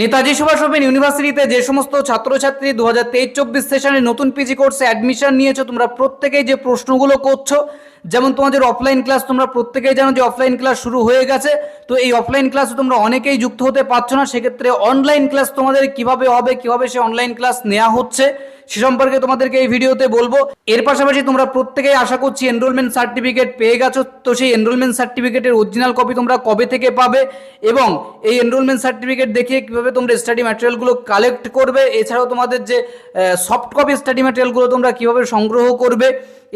Netaji Subhash open ইউনিভার্সিটিতে যে সমস্ত ছাত্রছাত্রী দু হাজার তেইশ চব্বিশ সেশনে নতুন পিজি কোর্সে অ্যাডমিশন নিয়েছো, তোমরা প্রত্যেকেই যে প্রশ্নগুলো করছ, যেমন তোমাদের অফলাইন ক্লাস, তোমরা প্রত্যেকেই জানো যে অফলাইন ক্লাস শুরু হয়ে গেছে। তো এই অফলাইন ক্লাসে তোমরা অনেকেই যুক্ত হতে পারছ না, সেক্ষেত্রে অনলাইন ক্লাস তোমাদের কীভাবে হবে, কীভাবে সে অনলাইন ক্লাস নেওয়া হচ্ছে সে সম্পর্কে তোমাদেরকে এই ভিডিওতে বলব। এর পাশাপাশি তোমরা প্রত্যেকেই আশা করছি এনরোলমেন্ট সার্টিফিকেট পেয়ে গেছো। তো সেই এনরোলমেন্ট সার্টিফিকেটের অরিজিনাল কপি তোমরা কবে থেকে পাবে এবং এই এনরোলমেন্ট সার্টিফিকেট দেখিয়ে কীভাবে তোমরা স্টাডি ম্যাটেরিয়ালগুলো কালেক্ট করবে। এছাড়াও তোমাদের যে সফট কপি স্টাডি ম্যাটেরিয়ালগুলো তোমরা কীভাবে সংগ্রহ করবে।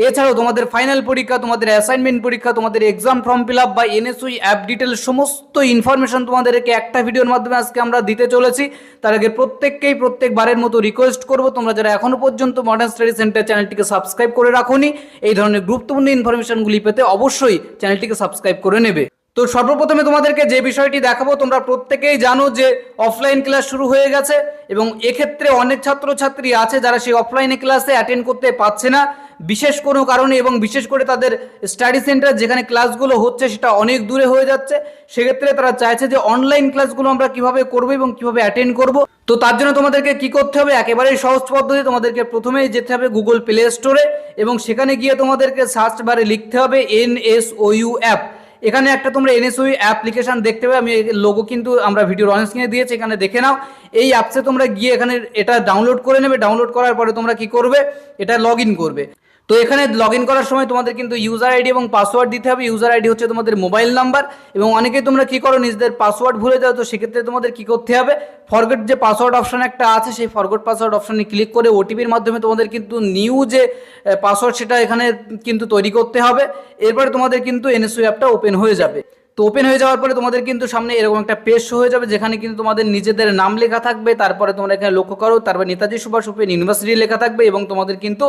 এছাড়াও তোমাদের ফাইনাল পরীক্ষা, তোমাদের অ্যাসাইনমেন্ট পরীক্ষা, তোমাদের এক্সাম ফর্ম ফিল আপ বা এনএসউই অ্যাপ ডিটেল সমস্ত ইনফরমেশন তোমাদেরকে একটা ভিডিওর মাধ্যমে আজকে আমরা দিতে চলেছি। তার আগে প্রত্যেককেই প্রত্যেকবারের মতো রিকোয়েস্ট করব। তোমরা যারা এখনও পর্যন্ত মডার্ন স্টাডি সেন্টার চ্যানেলটিকে সাবস্ক্রাইব করে রাখোনি। এই ধরনের গুরুত্বপূর্ণ ইনফরমেশনগুলি পেতে অবশ্যই চ্যানেলটিকে সাবস্ক্রাইব করে নেবে। তো সর্বপ্রথমে তোমাদেরকে যে বিষয়টি দেখাবো, তোমরা প্রত্যেকেই জানো যে অফলাইন ক্লাস শুরু হয়ে গেছে এবং এক্ষেত্রে অনেক ছাত্রছাত্রী আছে যারা সেই অফলাইনে ক্লাসে অ্যাটেন্ড করতে পারছে না। বিশেষ কোনো কারণে এবং বিশেষ করে তাদের স্টাডি সেন্টার যেখানে ক্লাসগুলো হচ্ছে সেটা অনেক দূরে হয়ে যাচ্ছে। সেক্ষেত্রে তারা চাইছে যে অনলাইন ক্লাসগুলো আমরা কীভাবে করব এবং কীভাবে অ্যাটেন্ড করব। তো তার জন্য তোমাদেরকে কি করতে হবে? একেবারেই সহজ পদ্ধতি তোমাদেরকে প্রথমেই যেতে হবে গুগল প্লে স্টোরে এবং সেখানে গিয়ে তোমাদেরকে সার্চ বারে লিখতে হবে এন এস ইউ অ্যাপ এখানে একটা তোমরা এনএসওই অ্যাপ্লিকেশন দেখতে পাবে। আমি লোগো কিন্তু আমরা ভিডিওর অন স্ক্রিনে দিয়েছি, এখানে দেখে নাও। এই অ্যাপসে তোমরা গিয়ে এখানে এটা ডাউনলোড করে নেবে। ডাউনলোড করার পরে তোমরা কি করবে? এটা লগ করবে। তো এখানে লগ ইন করার সময় তোমাদের কিন্তু ইউজার আইডি এবং পাসওয়ার্ড দিতে হবে। ইউজার আইডি হচ্ছে তোমাদের মোবাইল নাম্বার এবং অনেকেই তোমরা কি করো, নিজেদের পাসওয়ার্ড ভুলে যাও, তো সেক্ষেত্রে তোমাদের কি করতে হবে? ফরগেট যে পাসওয়ার্ড অপশন একটা আছে, সেই ফরগেট পাসওয়ার্ড অপশনে ক্লিক করে ওটিপির মাধ্যমে তোমাদের কিন্তু নিউ যে পাসওয়ার্ড সেটা এখানে কিন্তু তৈরি করতে হবে। এরপরে তোমাদের কিন্তু এনএসইউ অ্যাপটা ওপেন হয়ে যাবে। তো ওপেন হয়ে যাওয়ার পরে তোমাদের কিন্তু সামনে এরকম একটা পেজ শো হয়ে যাবে, যেখানে কিন্তু তোমাদের নিজেদের নাম লেখা থাকবে। তারপরে তোমরা এখানে লক্ষ্য করো, তারপরে নেতাজি সুভাষ ওপেন ইউনিভার্সিটি লেখা থাকবে এবং তোমাদের কিন্তু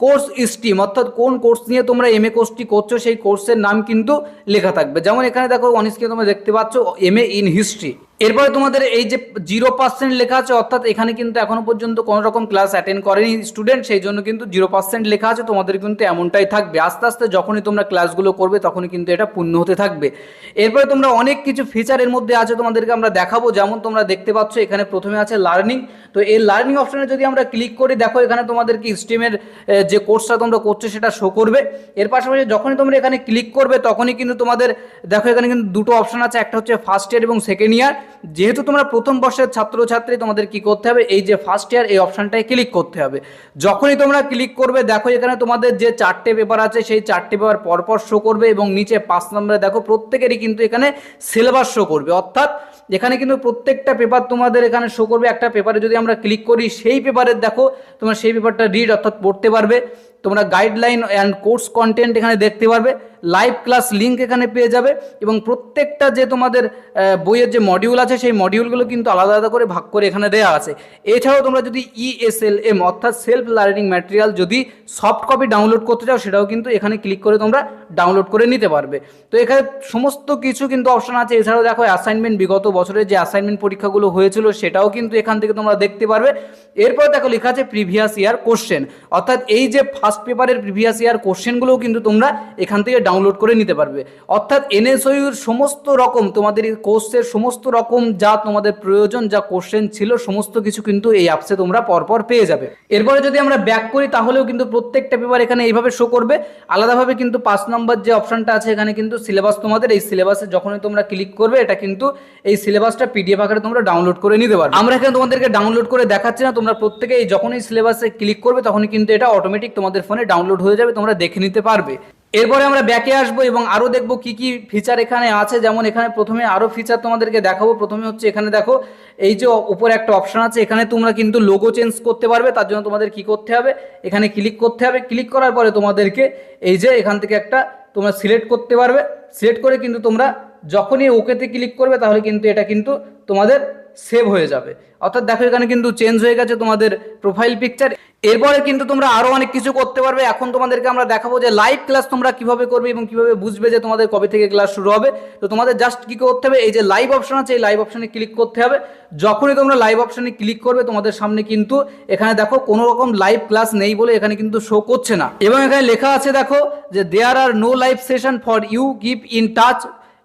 কোর্স স্ট্রিম, অর্থাৎ কোন কোর্স নিয়ে তোমরা এম এ কোর্সটি করছ, সেই কোর্সের নাম কিন্তু লেখা থাকবে। যেমন এখানে দেখো অনিসকে তোমরা দেখতে পাচ্ছ এম এ ইন হিস্ট্রি এরপরে তোমাদের এই যে জিরো পার্সেন্ট লেখা আছে, অর্থাৎ এখানে কিন্তু এখনও পর্যন্ত কোনো রকম ক্লাস অ্যাটেন্ড করেনি স্টুডেন্ট সেই জন্য কিন্তু জিরো পার্সেন্ট লেখা আছে, তোমাদের কিন্তু এমনটাই থাকবে। আস্তে আস্তে যখনই তোমরা ক্লাসগুলো করবে, তখনই কিন্তু এটা পূর্ণ হতে থাকবে। এরপরে তোমরা অনেক কিছু ফিচারের মধ্যে আছে তোমাদেরকে আমরা দেখাবো, যেমন তোমরা দেখতে পাচ্ছ এখানে প্রথমে আছে লার্নিং তো এই লার্নিং অপশনে যদি আমরা ক্লিক করি, দেখো এখানে তোমাদেরকে স্ট্রিমের যে কোর্সটা তোমরা করছ, সেটা শো করবে। এর পাশাপাশি যখনই তোমরা এখানে ক্লিক করবে, তখনই কিন্তু তোমাদের, দেখো এখানে কিন্তু দুটো অপশন আছে, একটা হচ্ছে ফার্স্ট ইয়ার এবং সেকেন্ড ইয়ার যেহেতু তোমরা প্রথম বর্ষের ছাত্রছাত্রী, তোমাদের কি করতে হবে? এই যে ফার্স্ট ইয়ার এই অপশনটায় ক্লিক করতে হবে। যখনই তোমরা ক্লিক করবে, দেখো এখানে তোমাদের যে চারটে পেপার আছে, সেই চারটে পেপার পরপর শো করবে এবং নিচে পাঁচ নম্বরে দেখো প্রত্যেকেরই কিন্তু এখানে সিলেবাস শো করবে। অর্থাৎ এখানে কিন্তু প্রত্যেকটা পেপার তোমাদের এখানে শো করবে। একটা পেপারে যদি আমরা ক্লিক করি, সেই পেপারের দেখো, তোমরা সেই পেপারটা রিড অর্থাৎ পড়তে পারবে। তোমরা গাইডলাইন অ্যান্ড কোর্স কন্টেন্ট এখানে দেখতে পারবে। লাইভ ক্লাস লিঙ্ক এখানে পেয়ে যাবে এবং প্রত্যেকটা যে তোমাদের বইয়ের যে মডিউল আছে, সেই মডিউলগুলো কিন্তু আলাদা আলাদা করে ভাগ করে এখানে দেওয়া আছে। এছাড়াও তোমরা যদি E ইএসএলএম অর্থাৎ সেলফ লার্নিং ম্যাটেরিয়াল যদি সফট কপি ডাউনলোড করতে চাও, সেটাও কিন্তু এখানে ক্লিক করে তোমরা ডাউনলোড করে নিতে পারবে। তো এখানে সমস্ত কিছু কিন্তু অপশন আছে। এছাড়াও দেখো অ্যাসাইনমেন্ট বিগত বছরের যে অ্যাসাইনমেন্ট পরীক্ষাগুলো হয়েছিল, সেটাও কিন্তু এখান থেকে তোমরা দেখতে পারবে। এরপর দেখো লেখা আছে প্রিভিয়াস ইয়ার কোশ্চেন অর্থাৎ এই যে ফার্স্ট পেপারের প্রিভিয়াস ইয়ার কোশ্চেনগুলোও কিন্তু তোমরা এখান থেকে ডাউনলোড করে নিতে পারবে। অর্থাৎ এনএসইউর সমস্ত রকম তোমাদের কোর্সের সমস্ত রকম যা তোমাদের প্রয়োজন, যা কোশ্চেন ছিল, সমস্ত কিছু কিন্তু এই অ্যাপসে তোমরা পরপর পেয়ে যাবে। এরপরে যদি আমরা ব্যাক করি, তাহলেও কিন্তু প্রত্যেকটা পেপার এখানে এইভাবে শো করবে। আলাদাভাবে কিন্তু পাঁচ নম্বর যে অপশনটা আছে, এখানে কিন্তু সিলেবাস তোমাদের এই সিলেবাসে যখনই তোমরা ক্লিক করবে, এটা কিন্তু এই সিলেবাসটা পিডিএফ আকারে তোমরা ডাউনলোড করে নিতে পারবে। আমরা এখানে তোমাদেরকে ডাউনলোড করে দেখাচ্ছি না, তোমরা প্রত্যেকে যখনই সিলেবাসে ক্লিক করবে, তখনই কিন্তু এটা অটোমেটিক তোমাদের ফোনে ডাউনলোড হয়ে যাবে, তোমরা দেখে নিতে পারবে। এরপরে আমরা ব্যাকে আসব এবং আরও দেখব কি কি ফিচার এখানে আছে। যেমন এখানে প্রথমে আরও ফিচার তোমাদেরকে দেখাবো। প্রথমে হচ্ছে এখানে দেখো, এই যে উপরে একটা অপশন আছে। এখানে তোমরা কিন্তু লোগো চেঞ্জ করতে পারবে, তার জন্য তোমাদের কি করতে হবে? এখানে ক্লিক করতে হবে। ক্লিক করার পরে তোমাদেরকে এই যে এখান থেকে একটা তোমরা সিলেক্ট করতে পারবে। সিলেক্ট করে কিন্তু তোমরা যখনই ওকেতে ক্লিক করবে, তাহলে কিন্তু এটা কিন্তু তোমাদের সেভ হয়ে যাবে। অর্থাৎ দেখো, এখানে কিন্তু চেঞ্জ হয়ে গেছে তোমাদের প্রোফাইল পিকচার এরপরে কিন্তু তোমরা আরও অনেক কিছু করতে পারবে। এখন তোমাদেরকে আমরা দেখাবো যে লাইভ ক্লাস তোমরা কীভাবে করবে এবং কীভাবে বুঝবে যে তোমাদের কবে থেকে ক্লাস শুরু হবে। তো তোমাদের জাস্ট কী করতে হবে? এই যে লাইভ অপশন আছে, এই লাইভ অপশনে ক্লিক করতে হবে। যখনই তোমরা লাইভ অপশনে ক্লিক করবে, তোমাদের সামনে কিন্তু এখানে দেখো কোনো রকম লাইভ ক্লাস নেই বলে এখানে কিন্তু শো করছে না। এবং এখানে লেখা আছে, দেখো, যে there are no live session for you give in touch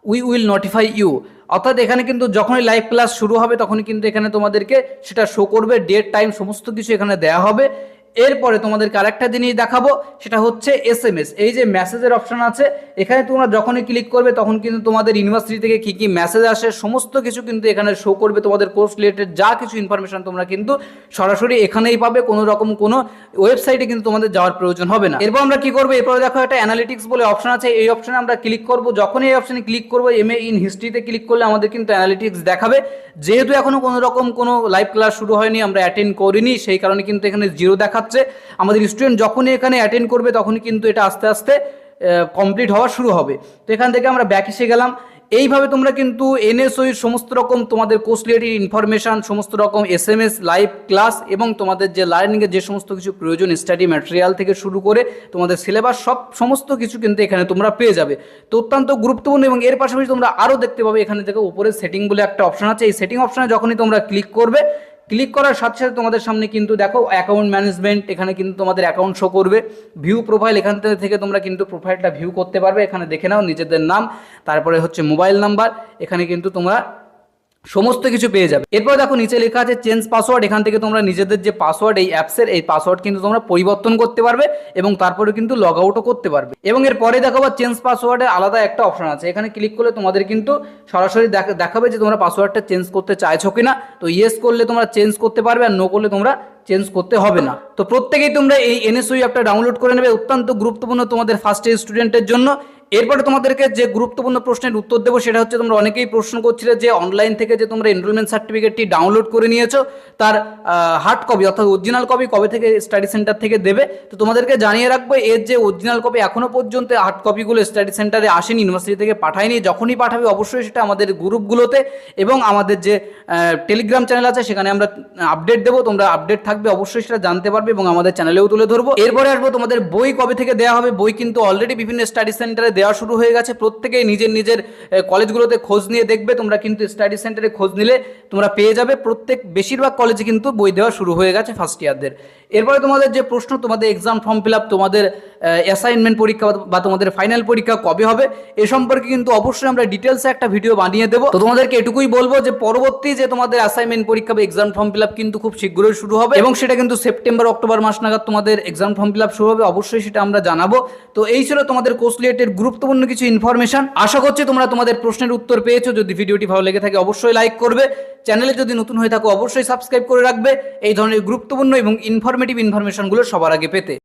we will notify you অর্থাৎ এখানে কিন্তু যখনই লাইভ ক্লাস শুরু হবে, তখনই কিন্তু এখানে তোমাদেরকে সেটা শো করবে ডেট টাইম সমস্ত কিছু এখানে দেয়া হবে। এরপরে তোমাদেরকে আরেকটা জিনিস দেখাবো, সেটা হচ্ছে এস এম এস এই যে মেসেজের অপশান আছে, এখানে তোমরা যখনই ক্লিক করবে, তখন কিন্তু তোমাদের ইউনিভার্সিটি থেকে কী কী মেসেজ আসে, সমস্ত কিছু কিন্তু এখানে শো করবে তোমাদের কোর্স রিলেটেড যা কিছু ইনফরমেশন তোমরা কিন্তু সরাসরি এখানেই পাবে, কোনো রকম কোনো ওয়েবসাইটে কিন্তু তোমাদের যাওয়ার প্রয়োজন হবে না। এরপর আমরা কি করব? এরপরে দেখো একটা অ্যানালিটিক্স বলে অপশন আছে, এই অপশনে আমরা ক্লিক করব। যখনই এই অপশনে ক্লিক করব এম এ ইন হিস্ট্রিতে ক্লিক করলে আমাদের কিন্তু অ্যানালিটিক্স দেখাবে। যেহেতু এখনও কোনো রকম কোনো লাইভ ক্লাস শুরু হয়নি, আমরা অ্যাটেন্ড করিনি, সেই কারণে কিন্তু এখানে জিরো দেখাচ্ছে আমাদের স্টুডেন্ট যখনই এখানে অ্যাটেন্ড করবে, তখনই কিন্তু এটা আস্তে আস্তে কমপ্লিট হওয়া শুরু হবে। তো এখান থেকে আমরা ব্যাক এসে গেলাম। এইভাবে তোমরা কিন্তু এনএসওইর সমস্ত রকম তোমাদের কোর্স রিলেটেড ইনফরমেশান সমস্ত রকম S M S live class এবং তোমাদের যে লার্নিংয়ের যে সমস্ত কিছু প্রয়োজন স্টাডি ম্যাটেরিয়াল থেকে শুরু করে তোমাদের সিলেবাস সব সমস্ত কিছু কিন্তু এখানে তোমরা পেয়ে যাবে। তো অত্যন্ত গুরুত্বপূর্ণ এবং এর পাশাপাশি তোমরা আরও দেখতে পাবে এখানে থেকে উপরে সেটিং বলে একটা অপশন আছে। এই সেটিং অপশানে যখনই তোমরা ক্লিক করবে ক্লিক করার সাথে সাথে তোমাদের সামনে কিন্তু দেখো অ্যাকাউন্ট ম্যানেজমেন্ট এখানে কিন্তু তোমাদের অ্যাকাউন্ট শো করবে। ভিউ প্রোফাইল এখান থেকে তোমরা কিন্তু প্রোফাইলটা ভিউ করতে পারবে। এখানে দেখে নাও নিজেদের নাম, তারপরে হচ্ছে মোবাইল নাম্বার এখানে কিন্তু তোমরা সমস্ত কিছু পেয়ে যাবে। এরপর দেখো নিচে লেখা আছে চেঞ্জ পাসওয়ার্ড এখান থেকে তোমরা নিজেদের যে পাসওয়ার্ড এই অ্যাপসের এই পাসওয়ার্ড কিন্তু তোমরা পরিবর্তন করতে পারবে এবং তারপরে কিন্তু লগ আউটও করতে পারবে। এবং এরপরে দেখো আবার চেঞ্জ পাসওয়ার্ডে আলাদা একটা অপশন আছে। এখানে ক্লিক করলে তোমাদের কিন্তু সরাসরি দেখা- দেখাবে যে তোমরা পাসওয়ার্ডটা চেঞ্জ করতে চাইছো কিনা। তো ইয়েস করলে তোমরা চেঞ্জ করতে পারবে আর নো করলে তোমরা চেঞ্জ করতে হবে না। তো প্রত্যেকেই তোমরা এই এনএসওই অ্যাপটা ডাউনলোড করে নেবে। অত্যন্ত গুরুত্বপূর্ণ তোমাদের ফার্স্ট ইয়ার স্টুডেন্টের জন্য। এরপরে তোমাদেরকে যে গুরুত্বপূর্ণ প্রশ্নের উত্তর দেবো, সেটা হচ্ছে তোমরা অনেকেই প্রশ্ন করছিলে যে অনলাইন থেকে যে তোমরা এনরোলমেন্ট সার্টিফিকেটটি ডাউনলোড করে নিয়েছো, তার হার্ড কপি অর্থাৎ অরিজিনাল কপি কবে থেকে স্টাডি সেন্টার থেকে দেবে? তো তোমাদেরকে জানিয়ে রাখব, এর যে অরিজিনাল কপি এখনও পর্যন্ত হার্ড কপিগুলো স্টাডি সেন্টারে আসেনি ইউনিভার্সিটি থেকে পাঠায়নি, যখনই পাঠাবে অবশ্যই সেটা আমাদের গ্রুপগুলোতে এবং আমাদের যে টেলিগ্রাম চ্যানেল আছে, সেখানে আমরা আপডেট দেবো। তোমরা আপডেট থাকবে, অবশ্যই সেটা জানতে পারবে এবং আমাদের চ্যানেলেও তুলে ধরবো। এরপরে আসব তোমাদের বই কবে থেকে দেওয়া হবে। বই কিন্তু অলরেডি বিভিন্ন স্টাডি সেন্টারে দেওয়া শুরু হয়ে গেছে। প্রত্যেকেই নিজের নিজের কলেজগুলোতে খোঁজ নিয়ে দেখবে। তোমরা কিন্তু স্টাডি সেন্টারে খোঁজ নিলে তোমরা পেয়ে যাবে। প্রত্যেক, বেশিরভাগ কলেজে কিন্তু বই দেওয়া শুরু হয়ে গেছে ফার্স্ট ইয়ারদের এরপরে তোমাদের যে প্রশ্ন, তোমাদের এক্সাম ফর্ম ফিল আপ তোমাদের অ্যাসাইনমেন্ট পরীক্ষা বা- তোমাদের ফাইনাল পরীক্ষা কবে হবে, এ সম্পর্কে কিন্তু অবশ্যই আমরা ডিটেলসে একটা ভিডিও বানিয়ে দেবো। তো তোমাদেরকে এটুকুই বলব যে, পরবর্তী যে তোমাদের অ্যাসাইনমেন্ট পরীক্ষা বা এক্সাম ফর্ম ফিল কিন্তু খুব শীঘ্রই শুরু হবে এবং সেটা কিন্তু সেপ্টেম্বর অক্টোবর মাস নাগাদ তোমাদের এক্সাম ফর্ম ফিল শুরু হবে, অবশ্যই সেটা আমরা জানাব। তো এই ছিল তোমাদের কোর্স গুরুত্বপূর্ণ কিছু ইনফরমেশন আশা করছি তোমরা তোমাদের প্রশ্নের উত্তর পেয়েছ। যদি ভিডিওটি ভালো লেগে থাকে, অবশ্যই লাইক করবে। চ্যানেলে যদি নতুন হয়ে থাকো, অবশ্যই সাবস্ক্রাইব করে রাখবে। এই ধরনের গুরুত্বপূর্ণ এবং ইনফরমেটিভ ইনফরমেশনগুলো সবার আগে পেতে।